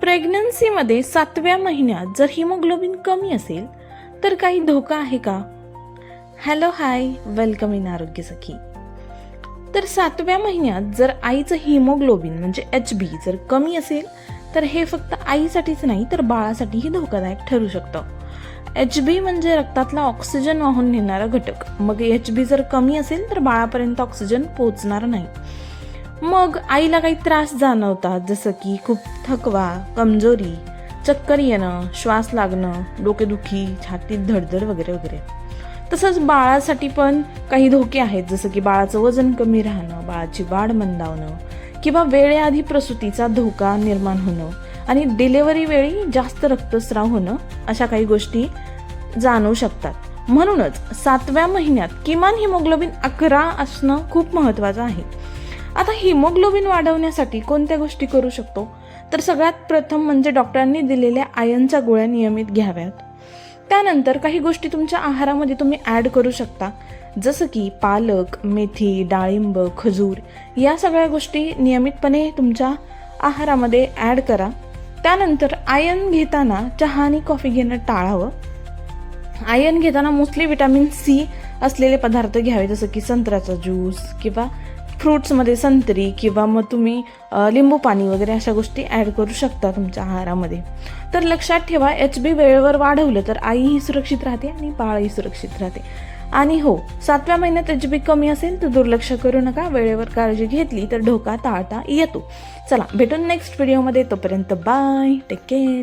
प्रेग्नन्सीमध्ये सातव्या महिन्यात जर हिमोग्लोबिन कमी असेल तर काही धोका आहे का? हॅलो हाय वेलकम इन आरोग्य सखी. तर सातव्या महिन्यात जर आईचं हिमोग्लोबिन म्हणजे एच बी जर कमी असेल तर हे फक्त आईसाठीच नाही तर बाळासाठीही धोकादायक ठरू शकतं. एच बी म्हणजे रक्तातला ऑक्सिजन वाहून नेणारा घटक. मग एच बी जर कमी असेल तर बाळापर्यंत ऑक्सिजन पोहोचणार नाही. मग आईला काही त्रास जाणवतात जसं की खूप थकवा कमजोरी चक्कर येणं श्वास लागणं डोकेदुखी छातीत धडधड वगैरे वगैरे. तसंच बाळासाठी पण काही धोके आहेत जसं की बाळाचं वजन कमी राहणं बाळाची वाढ मंदावणं किंवा वेळेआधी प्रसूतीचा धोका निर्माण होणं आणि डिलेवरी वेळी जास्त रक्तस्राव होणं अशा काही गोष्टी जाणवू शकतात. म्हणूनच सातव्या महिन्यात किमान हिमोग्लोबिन अकरा असणं खूप महत्त्वाचं आहे. हिमोग्लोबिन वाढवण्यासाठी कोणत्या गोष्टी करू शकतो? तर सगळ्यात प्रथम म्हणजे डॉक्टरांनी दिलेल्या आयनच्या गोळ्या नियमित घ्याव्यात. त्यानंतर काही गोष्टी तुमच्या आहारामध्ये तुम्ही ॲड करू शकता. जसं की पालक मेथी डाळिंब खजूर या सगळ्या गोष्टी नियमितपणे तुमच्या आहारामध्ये ॲड करा. त्यानंतर आयन घेताना चहा आणि कॉफी घेणं टाळावं. आयन घेताना मोस्टली विटॅमिन सी असलेले पदार्थ घ्यावे जसं की संत्र्याचा ज्यूस किंवा फ्रूट्समध्ये संत्री किंवा मग तुम्ही लिंबू पाणी वगैरे अशा गोष्टी ॲड करू शकता तुमच्या आहारामध्ये. तर लक्षात ठेवा एच बी वेळेवर वाढवलं तर आईही सुरक्षित राहते आणि बाळही सुरक्षित राहते. आणि हो सातव्या महिन्यात एच बी कमी असेल तर दुर्लक्ष करू नका. वेळेवर काळजी घेतली तर धोका टाळता येतो. चला भेटून नेक्स्ट व्हिडिओमध्ये तोपर्यंत बाय टेक केअर